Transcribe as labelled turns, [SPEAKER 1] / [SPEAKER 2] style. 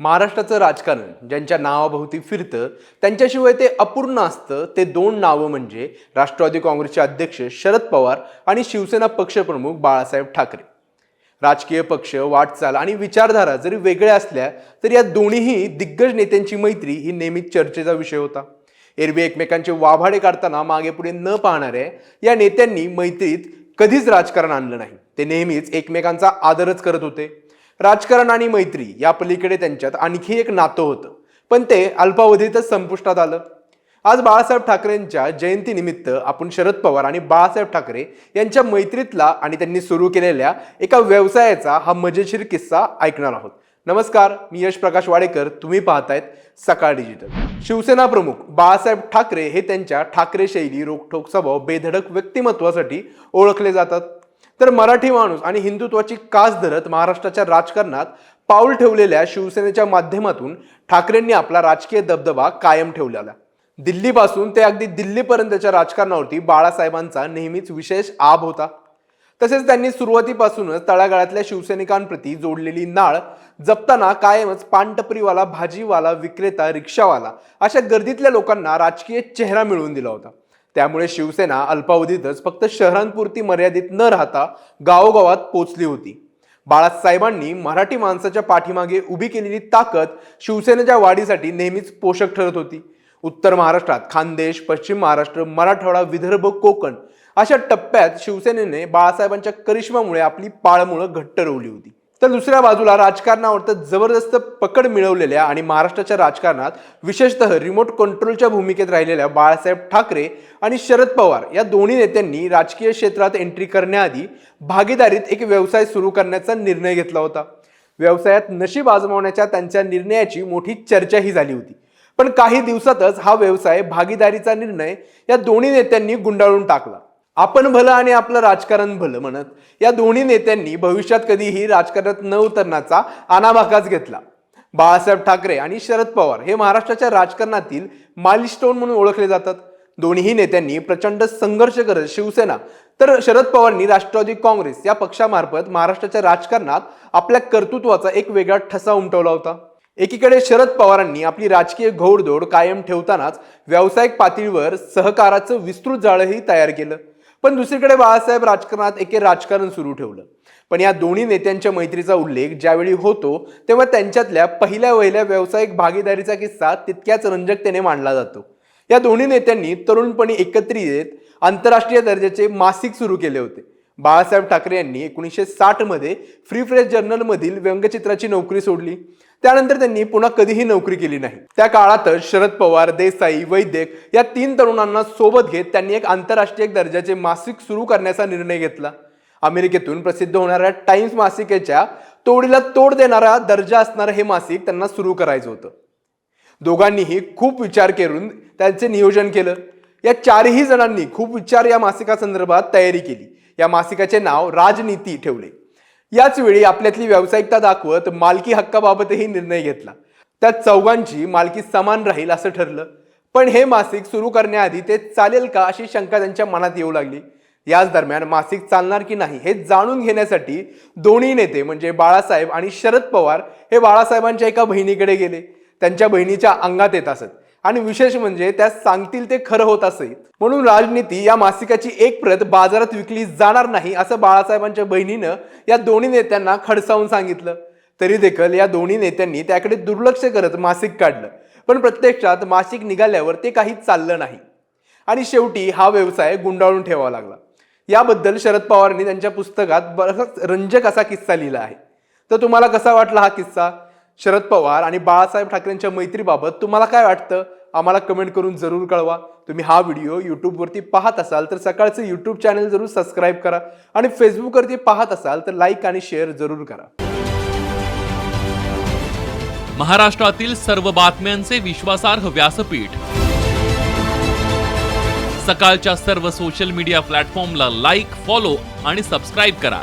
[SPEAKER 1] महाराष्ट्राचं राजकारण ज्यांच्या नावाभोवती फिरतं त्यांच्याशिवाय ते अपूर्ण असतं ते दोन नावं म्हणजे राष्ट्रवादी काँग्रेसचे अध्यक्ष शरद पवार आणि शिवसेना पक्षप्रमुख बाळासाहेब ठाकरे. राजकीय पक्ष वाटचाल आणि विचारधारा जरी वेगळ्या असल्या तरी या दोन्हीही दिग्गज नेत्यांची मैत्री ही नेहमीच चर्चेचा विषय होता. एरवी एकमेकांचे वाभाडे काढताना मागे पुढे न पाहणाऱ्या या नेत्यांनी मैत्रीत कधीच राजकारण आणलं नाही. ते नेहमीच एकमेकांचा आदरच करत होते. राजकारण आणि मैत्री या पलीकडे त्यांच्यात आणखी एक नातं होतं. पण ते अल्पावधीतच संपुष्टात आलं. आज बाळासाहेब ठाकरेंच्या जयंतीनिमित्त आपण शरद पवार आणि बाळासाहेब ठाकरे यांच्या मैत्रीतला आणि त्यांनी सुरू केलेल्या एका व्यवसायाचा हा मजेशीर किस्सा ऐकणार आहोत. नमस्कार मी यश प्रकाश वाडेकर. तुम्ही पाहतायत सकाळ डिजिटल. शिवसेना प्रमुख बाळासाहेब ठाकरे हे त्यांच्या ठाकरे शैली रोखठोक स्वभाव बेधडक व्यक्तिमत्वासाठी ओळखले जातात. तर मराठी माणूस आणि हिंदुत्वाची कास धरत महाराष्ट्राच्या राजकारणात पाऊल ठेवलेल्या शिवसेनेच्या माध्यमातून ठाकरेंनी आपला राजकीय दबदबा कायम ठेवलेला. दिल्लीपासून ते अगदी दिल्लीपर्यंतच्या राजकारणावरती बाळासाहेबांचा नेहमीच विशेष आभ होता. तसेच त्यांनी सुरुवातीपासूनच तळागाळातल्या शिवसैनिकांप्रती जोडलेली नाळ जपताना कायमच पानटपरीवाला भाजीवाला विक्रेता रिक्षावाला अशा गर्दीतल्या लोकांना राजकीय चेहरा मिळवून दिला होता. त्यामुळे शिवसेना अल्पावधीतच फक्त शहरांपुरती मर्यादित न राहता गावोगावात पोचली होती. बाळासाहेबांनी मराठी माणसाच्या पाठीमागे उभी केलेली ताकद शिवसेनेच्या वाढीसाठी नेहमीच पोषक ठरत होती. उत्तर महाराष्ट्रात खानदेश पश्चिम महाराष्ट्र मराठवाडा विदर्भ कोकण अशा टप्प्यात शिवसेनेने बाळासाहेबांच्या करिश्मामुळे आपली पाळमुळं घट्ट रोवली होती. तर दुसऱ्या बाजूला राजकारणावर तर जबरदस्त पकड मिळवलेल्या आणि महाराष्ट्राच्या राजकारणात विशेषतः रिमोट कंट्रोलच्या भूमिकेत राहिलेल्या बाळासाहेब ठाकरे आणि शरद पवार या दोन्ही नेत्यांनी राजकीय क्षेत्रात एंट्री करण्याआधी भागीदारीत एक व्यवसाय सुरू करण्याचा निर्णय घेतला होता. व्यवसायात नशीब आजमावण्याच्या त्यांच्या निर्णयाची मोठी चर्चाही झाली होती. पण काही दिवसातच हा व्यवसाय भागीदारीचा निर्णय या दोन्ही नेत्यांनी गुंडाळून टाकला. आपण भलं आणि आपलं राजकारण भलं म्हणत या दोन्ही नेत्यांनी भविष्यात कधीही राजकारणात न उतरण्याचा अनाभाकाच घेतला. बाळासाहेब ठाकरे आणि शरद पवार हे महाराष्ट्राच्या राजकारणातील माइलस्टोन म्हणून ओळखले जातात. दोन्ही नेत्यांनी प्रचंड संघर्ष करत शिवसेना तर शरद पवारांनी राष्ट्रवादी काँग्रेस या पक्षामार्फत महाराष्ट्राच्या राजकारणात आपल्या कर्तृत्वाचा एक वेगळा ठसा उमटवला होता. एकीकडे शरद पवारांनी आपली राजकीय घोडदोड कायम ठेवतानाच व्यावसायिक पातळीवर सहकाराचं विस्तृत जाळंही तयार केलं. पण दुसरीकडे बाळासाहेब राजकारणात एके राजकारण सुरू ठेवलं. पण या दोन्ही नेत्यांच्या मैत्रीचा उल्लेख ज्यावेळी होतो तेव्हा त्यांच्यातल्या पहिल्या वहिल्या व्यावसायिक भागीदारीचा किस्सा तितक्याच रंजकतेने मांडला जातो. या दोन्ही नेत्यांनी तरुणपणी एकत्रित येत आंतरराष्ट्रीय दर्जाचे मासिक सुरू केले होते. बाळासाहेब ठाकरे यांनी एकोणीसशे साठमध्ये फ्री प्रेस जर्नलमधील व्यंगचित्राची नोकरी सोडली. त्यानंतर त्यांनी पुन्हा कधीही नोकरी केली नाही. त्या काळातच शरद पवार देसाई वैद्यक या तीन तरुणांना सोबत घेत त्यांनी एक आंतरराष्ट्रीय दर्जाचे मासिक सुरू करण्याचा निर्णय घेतला. अमेरिकेतून प्रसिद्ध होणाऱ्या टाइम्स मासिकेच्या तोडीला तोड देणारा दर्जा असणारं हे मासिक त्यांना सुरू करायचं होतं. दोघांनीही खूप विचार करून त्यांचे नियोजन केलं. या चारही जणांनी खूप विचार या मासिकासंदर्भात तयारी केली. या मासिकाचे नाव राजनीती ठेवले. याच वेळी आपल्यातली व्यावसायिकता दाखवत मालकी हक्काबाबतही निर्णय घेतला. त्या चौघांची मालकी समान राहील असं ठरलं. पण हे मासिक सुरू करण्याआधी ते चालेल का अशी शंका त्यांच्या मनात येऊ लागली. याच दरम्यान मासिक चालणार की नाही हे जाणून घेण्यासाठी दोन्ही नेते म्हणजे बाळासाहेब आणि शरद पवार हे बाळासाहेबांच्या एका बहिणीकडे गेले. त्यांच्या बहिणीच्या अंगात येत असत. आणि विशेष म्हणजे त्या सांगतील ते खरं होत असे म्हणून राजनीती या मासिकाची एक प्रत बाजारात विकली जाणार नाही असं बाळासाहेबांच्या बहिणीनं या दोन्ही नेत्यांना खडसावून सांगितलं. तरी देखील या दोन्ही नेत्यांनी त्याकडे दुर्लक्ष करत मासिक काढलं. पण प्रत्यक्षात मासिक निघाल्यावर ते काही चाललं नाही. आणि शेवटी हा व्यवसाय गुंडाळून ठेवावा लागला. याबद्दल शरद पवारांनी त्यांच्या पुस्तकात बराच रंजक असा किस्सा लिहिला आहे. तर तुम्हाला कसा वाटला हा किस्सा? शरद पवार आणि बाळासाहेब ठाकरेंच्या मैत्रीबाबत तुम्हाला काय वाटतं? आम्हाला कमेंट करून जरूर कळवा. तुम्ही हा व्हिडिओ यूट्यूबवरती पाहत असाल तर सकाळचं यूट्यूब चॅनल जरूर सबस्क्राईब करा आणि फेसबुकवरती पाहत असाल तर लाईक आणि शेअर जरूर करा.
[SPEAKER 2] महाराष्ट्रातील सर्व बातम्यांचे विश्वासार्ह व्यासपीठ. सकाळच्या सर्व सोशल मीडिया प्लॅटफॉर्मला लाईक फॉलो आणि सबस्क्राईब करा.